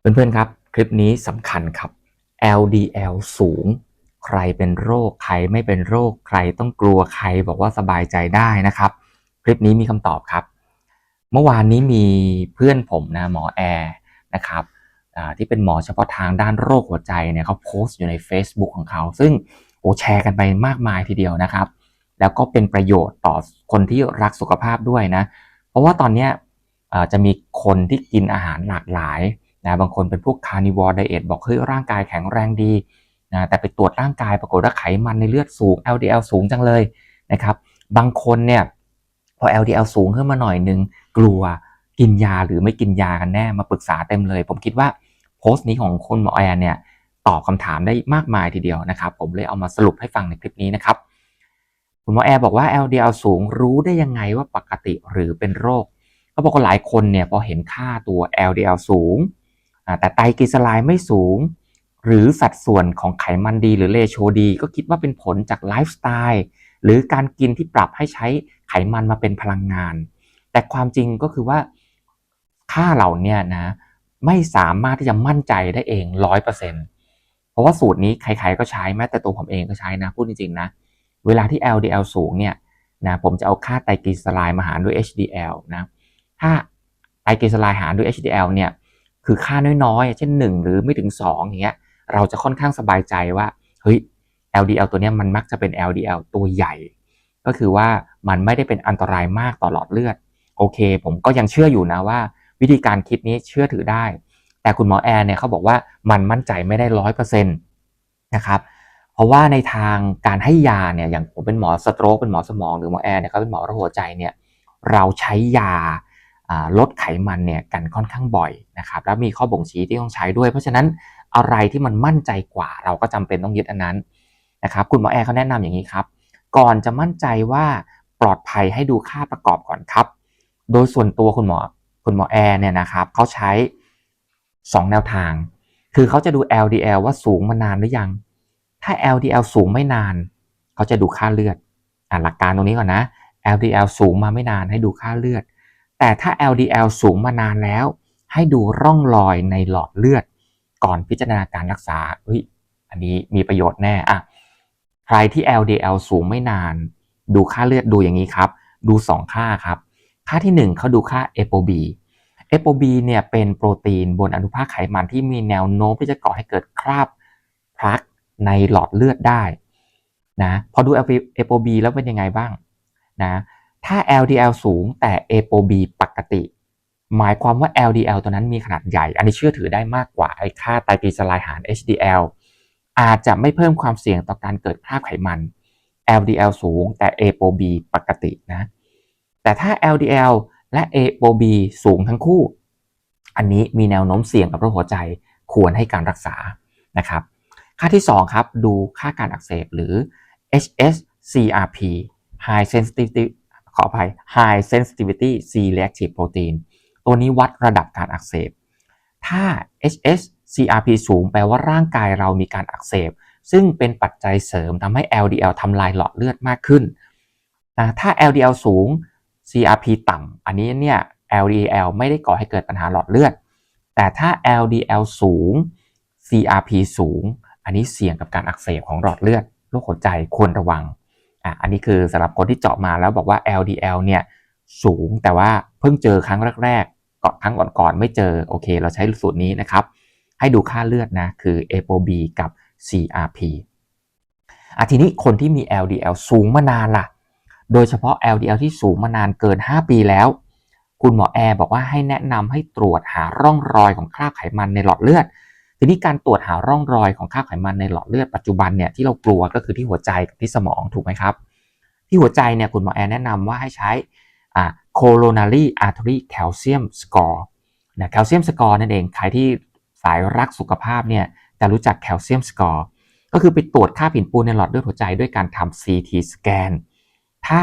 เพื่อนๆครับคลิปนี้สำคัญครับ LDL สูง ใครเป็นโรคใครไม่เป็นโรคใครต้องกลัวใครบอกว่าสบายใจได้นะครับ คลิปนี้มีคำตอบครับ เมื่อวานนี้มีเพื่อนผมนะหมอแอร์นะครับที่เป็นหมอเฉพาะทางด้านโรคหัวใจเนี่ยเขาโพสต์อยู่ใน Facebook ของเขา ซึ่งโอ้แชร์กันไปมากมายทีเดียวนะครับ แล้วก็เป็นประโยชน์ต่อคนที่รักสุขภาพด้วยนะ เพราะว่าตอนนี้จะมีคนที่กินอาหารหลากหลาย นะบางคนเป็นพวกคาร์นิวอร์ไดเอทบอกเฮ้ยร่างกายแข็งแรงดีนะแต่ไปตรวจร่างกายปรากฏว่าไขมันในเลือดสูง LDL สูงจังเลยนะครับ บางคนเนี่ยพอ LDL สูงขึ้นมาหน่อยนึงกลัวกินยาหรือไม่กินยากันแน่มาปรึกษาเต็มเลย ผมคิดว่าโพสต์นี้ของคุณหมอแอนเนี่ยตอบคำถามได้มากมายทีเดียวนะครับ ผมเลยเอามาสรุปให้ฟังในคลิปนี้นะครับคุณหมอแอร์บอกว่า LDL สูงรู้ได้ยังไงว่าปกติหรือเป็นโรคเขาบอกว่าหลายคนเนี่ยพอเห็นค่าตัว LDL สูง แต่ไตรกลีเซอไรด์ไม่สูง หรือสัดส่วนของไขมันดีหรือเลโชดี ก็คิดว่าเป็นผลจากไลฟ์สไตล์หรือการกินที่ปรับให้ใช้ไขมันมาเป็นพลังงาน แต่ความจริงก็คือว่าค่าเหล่าเนี้นะไม่สามารถที่จะมั่นใจได้เองร้อยเปอร์เซ็นต์เพราะว่าสูตรนี้ใครๆก็ใช้แม้แต่ตัวผมเองก็ใช้นะพูดจริงๆนะเวลาที่ LDL สูงเนี่ยนะผมจะเอาค่าไตรกลีเซอไรด์มาหารด้วย HDL นะถ้าไตรกลีเซอไรด์หารด้วย HDL เนี่ย คือค่าน้อยๆ เช่น 1 หรือไม่ถึง2อย่างเงี้ยเราจะค่อนข้างสบายใจว่าเฮ้ย LDL ตัวนี้มันมักจะเป็น LDL ตัวใหญ่ ก็คือว่ามันไม่ได้เป็นอันตรายมากต่อหลอดเลือด โอเค ผมก็ยังเชื่ออยู่นะว่า วิธีการคิดนี้เชื่อถือได้ แต่คุณหมอแอร์เนี่ยเขาบอกว่ามันมั่นใจไม่ได้ร้อยเปอร์เซ็นต์นะครับเพราะว่าในทางการให้ยาเนี่ยอย่างผมเป็นหมอสโตรกเป็นหมอสมองหรือหมอแอร์เนี่ยเขาเป็นหมอรคหัวใจเนี่ยเราใช้ยา ลดไขมันเนี่ยกันค่อนข้างบ่อยนะครับแล้วมีข้อบ่งชี้ที่ต้องใช้ด้วย เพราะฉะนั้นอะไรที่มันมั่นใจกว่าเราก็จำเป็นต้องยึดอันนั้นนะครับคุณหมอแอร์เขาแนะนำอย่างนี้ครับ ก่อนจะมั่นใจว่าปลอดภัยให้ดูค่าประกอบก่อนครับ โดยส่วนตัวคุณหมอคุณหมอแอร์เนี่ยนะครับเขาใช้ 2 แนวทาง คือเขาจะดู LDL ว่าสูงมานานหรือยัง ถ้า LDL สูงไม่นานเขาจะดูค่าเลือดอ่าหลักการตรงนี้ก่อนนะ LDL สูงมาไม่นานให้ดูค่าเลือด แต่ถ้า LDL สูงมานานแล้ว ให้ดูร่องรอยในหลอดเลือด ก่อนพิจารณาการรักษาเฮ้ยอันนี้มีประโยชน์แน่อะใครที่ LDL สูงไม่นาน ดูค่าเลือดดูอย่างนี้ครับ ดู 2 ค่าครับ ค่าที่ 1เขาดูค่า ApoB ApoB เนี่ยเป็นโปรตีนบนอนุภาคไขมันที่มีแนวโน้มที่จะก่อให้เกิดคราบพลักในหลอดเลือดได้นะพอดู ApoB แล้วเป็นยังไงบ้างนะ ถ้า LDL สูงแต่ ApoB ปกติ หมายความว่า LDL ตัวนั้นมีขนาดใหญ่ อันนี้เชื่อถือได้มากกว่าไอ้ค่าไตรกลีเซอไรด์หาร HDL อาจจะไม่เพิ่มความเสี่ยงต่อการเกิดคราบไขมัน LDL สูงแต่ ApoB ปกตินะ แต่ถ้า LDL และ ApoB สูงทั้งคู่ อันนี้มีแนวโน้มเสี่ยงกับโรคหัวใจควรให้การรักษานะครับ ค่าที่ 2 ครับ ดูค่าการอักเสบหรือ HSCRP High Sensitivity ขออภัย High Sensitivity C Reactive Protein ตัวนี้วัดระดับการอักเสบ ถ้า HSCRP สูงแปลว่าร่างกายเรามีการอักเสบ ซึ่งเป็นปัจจัยเสริมทำให้ LDL ทำลายหลอดเลือดมากขึ้นนะถ้า LDL สูง CRP ต่ำ อันนี้เนี่ย LDL ไม่ได้ก่อให้เกิดปัญหาหลอดเลือด แต่ถ้า LDL สูง CRP สูง อันนี้เสี่ยงกับการอักเสบของหลอดเลือดโรคหัวใจควรระวัง อะอันนี้คือสำหรับคนที่เจาะมาแล้วบอกว่า LDL เนี่ยสูงแต่ว่าเพิ่งเจอครั้งแรกๆก่อนครั้งก่อนๆไม่เจอโอเค เราใช้สูตรนี้นะครับ ให้ดูค่าเลือดนะคือ ApoB กับ CRP อะทีนี้คนที่มี LDL สูงมานานล่ะ โดยเฉพาะ LDL ที่สูงมานานเกิน 5 ปีแล้ว คุณหมอแอร์บอกว่าให้แนะนำให้ตรวจหาร่องรอยของคราบไขมันในหลอดเลือด ทีนี้การตรวจหาร่องรอยของคราไขมันในหลอดเลือดปัจจุบันเนี่ยที่เรากลัวก็คือที่หัวใจกับที่สมองถูกไหมครับ ที่หัวใจเนี่ยคุณหมอแอร์แนะนำว่าให้ใช้ coronary artery calcium score นะ calcium score นั่นเองใครที่สายรักสุขภาพเนี่ยจะรู้จัก calcium score ก็คือไปตรวจค่าผินปูนในหลอดเลือดหัวใจด้วยการทำ CT scan ถ้า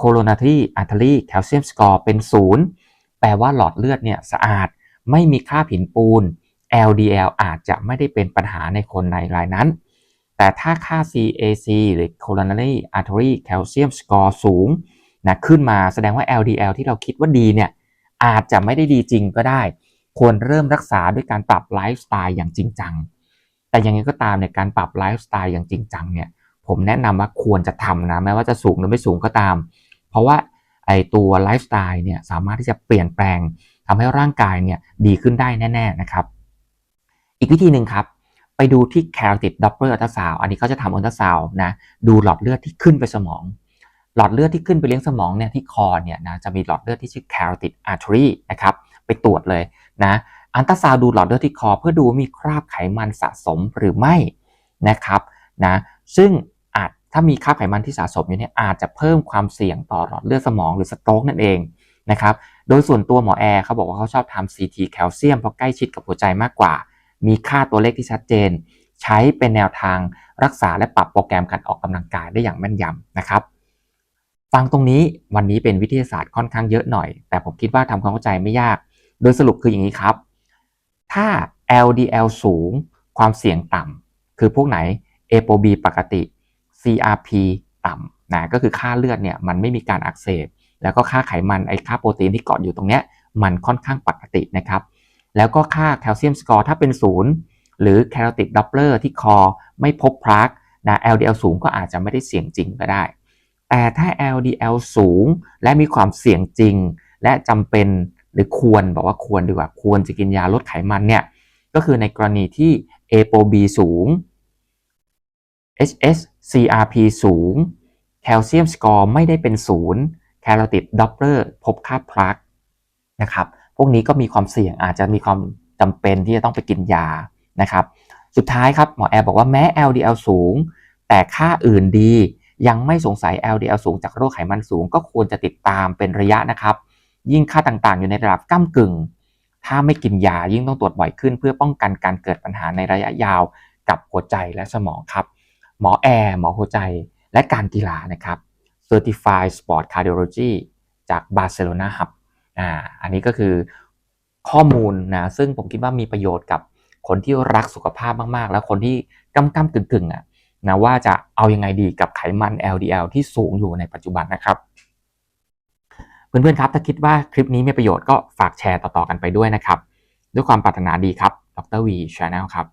coronary artery calcium score เป็นศูนย์แปลว่าหลอดเลือดเนี่ยสะอาดไม่มีค่าผินปูน LDL อาจจะไม่ได้เป็นปัญหาในคนในรายนั้น แต่ถ้าค่า CAC หรือ coronary artery calcium score สูงนะขึ้นมาแสดงว่า LDL ที่เราคิดว่าดีเนี่ยอาจจะไม่ได้ดีจริงก็ได้ ควรเริ่มรักษาด้วยการปรับไลฟ์สไตล์อย่างจริงจัง แต่ยังไงก็ตามเนี่ยการปรับไลฟ์สไตล์อย่างจริงจังเนี่ยผมแนะนำว่าควรจะทำนะแม้ว่าจะสูงหรือไม่สูงก็ตาม เพราะว่าไอตัวไลฟ์สไตล์เนี่ยสามารถที่จะเปลี่ยนแปลงทำให้ร่างกายเนี่ยดีขึ้นได้แน่ ๆนะครับ อีกวิธีหนึ่งครับ ไปดูที่ carotid doppler ultrasound อันนี้เขาจะทำอัลตราซาวนะดูหลอดเลือดที่ขึ้นไปสมอง หลอดเลือดที่ขึ้นไปเลี้ยงสมองเนี่ยที่คอเนี่ยนะจะมีหลอดเลือดที่ชื่อ carotid artery นะครับไปตรวจเลยนะอัลตราซาวดูหลอดเลือดที่คอ เพื่อดูว่ามีคราบไขมันสะสมหรือไม่นะครับนะซึ่งอาจถ้ามีคราบไขมันที่สะสมอยู่เนี่ยอาจจะเพิ่มความเสี่ยงต่อหลอดเลือดสมองหรือสโตรกนั่นเองนะครับโดยส่วนตัวหมอแอร์เขาบอกว่าเขาชอบทำ CT แคลเซียมเพราะใกล้ชิดกับหัวใจมากกว่า มีค่าตัวเลขที่ชัดเจน ใช้เป็นแนวทางรักษาและปรับโปรแกรมการออกกำลังกายได้อย่างแม่นยำนะครับฟังตรงนี้วันนี้เป็นวิทยาศาสตร์ค่อนข้างเยอะหน่อย แต่ผมคิดว่าทำความเข้าใจไม่ยาก โดยสรุปคืออย่างนี้ครับ ถ้า LDL สูง ความเสี่ยงต่ำคือพวกไหน ApoB ปกติ CRP ต่ำนะก็คือค่าเลือดเนี่ยมันไม่มีการอักเสบแล้วก็ค่าไขมันไอค่าโปรตีนที่เกาะอยู่ตรงเนี้ยมันค่อนข้างปกตินะครับ แล้วก็ค่าแคลเซียมสกอร์ถ้าเป็นศูนย์หรือแคโรติดดับเบิลที่คอไม่พบพลักนะ LDL สูงก็อาจจะไม่ได้เสี่ยงจริงก็ได้ แต่ถ้า LDL สูงและมีความเสี่ยงจริง และจำเป็นหรือควรบอกว่าควรดีกว่าควรจะกินยาลดไขมันเนี่ย ก็คือในกรณีที่ ApoB สูง HSCRP สูง แคลเซียมสกอร์ไม่ได้เป็นศูนย์แคโรติดดับเบิลพบค่าพลักนะครับ พวกนี้ก็มีความเสี่ยงอาจจะมีความจำเป็นที่จะต้องไปกินยานะครับ สุดท้ายครับหมอแอร์บอกว่าแม้ LDL สูง แต่ค่าอื่นดียังไม่สงสัย LDL สูงจากโรคไขมันสูง ก็ควรจะติดตามเป็นระยะนะครับ ยิ่งค่าต่างๆ อยู่ในระดับก้ากึ่ง ถ้าไม่กินยายิ่งต้องตรวจบ่อยขึ้น เพื่อป้องกันการเกิดปัญหาในระยะยาวกับหัวใจและสมองครับ หมอแอร์หมอหัวใจและการกีฬานะครับ Certified Sport Cardiology จาก Barcelona Hub อ่าอันนี้ก็คือข้อมูลนะซึ่งผมคิดว่ามีประโยชน์กับคนที่รักสุขภาพมากๆ แล้วคนที่กำกำกึ่งกึ่งๆอะนะว่าจะเอายังไงดีกับไขมัน LDL ที่สูงอยู่ในปัจจุบันนะครับ เพื่อนๆครับถ้าคิดว่าคลิปนี้มีประโยชน์ก็ฝากแชร์ต่อๆกันไปด้วยนะครับ ด้วยความปรารถนาดีครับดรวีชาแนลครับ